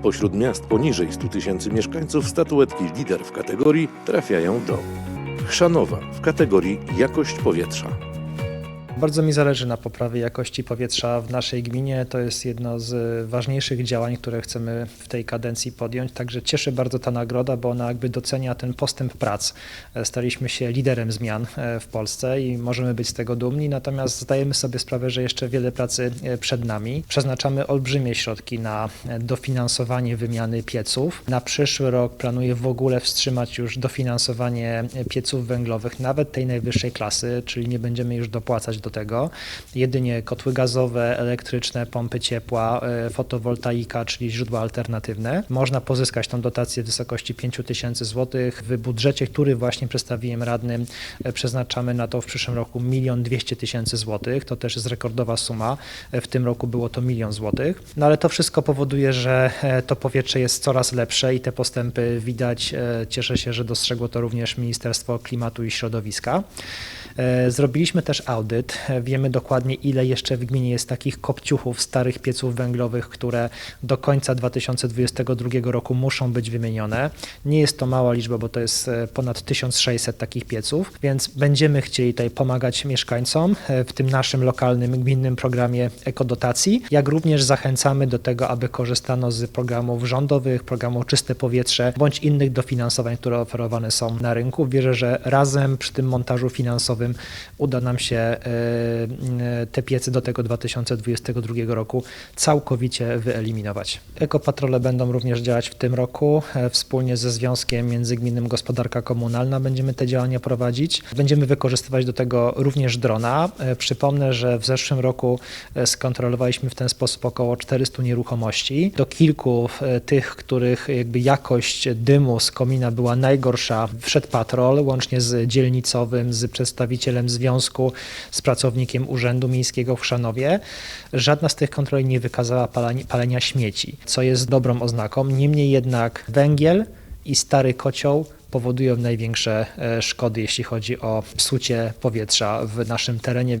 Spośród miast poniżej 100 tysięcy mieszkańców statuetki lider w kategorii trafiają do Chrzanowa w kategorii jakość powietrza. Bardzo mi zależy na poprawie jakości powietrza w naszej gminie. To jest jedno z ważniejszych działań, które chcemy w tej kadencji podjąć. Także cieszy bardzo ta nagroda, bo ona jakby docenia ten postęp prac. E, Staliśmy się liderem zmian e, w Polsce i możemy być z tego dumni, natomiast zdajemy sobie sprawę, że jeszcze wiele pracy e, przed nami. Przeznaczamy olbrzymie środki na dofinansowanie wymiany pieców. Na przyszły rok planuję w ogóle wstrzymać już dofinansowanie pieców węglowych, nawet tej najwyższej klasy, czyli nie będziemy już dopłacać do tego. Jedynie kotły gazowe, elektryczne, pompy ciepła, e, fotowoltaika, czyli źródła alternatywne. Można pozyskać tą dotację w wysokości 5 tysięcy złotych. W budżecie, który właśnie przedstawiłem radnym, e, przeznaczamy na to w przyszłym roku 1 200 tysięcy złotych. To też jest rekordowa suma. E, W tym roku było to milion złotych. No ale to wszystko powoduje, że to powietrze jest coraz lepsze i te postępy widać. Cieszę się, że dostrzegło to również Ministerstwo Klimatu i Środowiska. Zrobiliśmy też audyt. Wiemy dokładnie, ile jeszcze w gminie jest takich kopciuchów, starych pieców węglowych, które do końca 2022 roku muszą być wymienione. Nie jest to mała liczba, bo to jest e, ponad 1600 takich pieców, więc będziemy chcieli tutaj pomagać mieszkańcom e, w tym naszym lokalnym, gminnym programie ekodotacji, jak również zachęcamy do tego, aby korzystano z programów rządowych, programu Czyste Powietrze bądź innych dofinansowań, które oferowane są na rynku. Wierzę, że razem przy tym montażu finansowym uda nam się e, te piece do tego 2022 roku całkowicie wyeliminować. Ekopatrole będą również działać w tym roku. E, Wspólnie ze Związkiem Międzygminnym Gospodarka Komunalna będziemy te działania prowadzić. Będziemy wykorzystywać do tego również drona. E, Przypomnę, że w zeszłym roku e, skontrolowaliśmy w ten sposób około 400 nieruchomości. Do kilku e, tych, których jakby jakość dymu z komina była najgorsza, wszedł patrol łącznie z dzielnicowym, z przedstawicielem związku, z pracownikiem Urzędu Miejskiego w Chrzanowie. Żadna z tych kontroli nie wykazała palenia, palenia śmieci, co jest dobrą oznaką. Niemniej jednak węgiel i stary kocioł powodują największe e, szkody, jeśli chodzi o psucie powietrza w naszym terenie.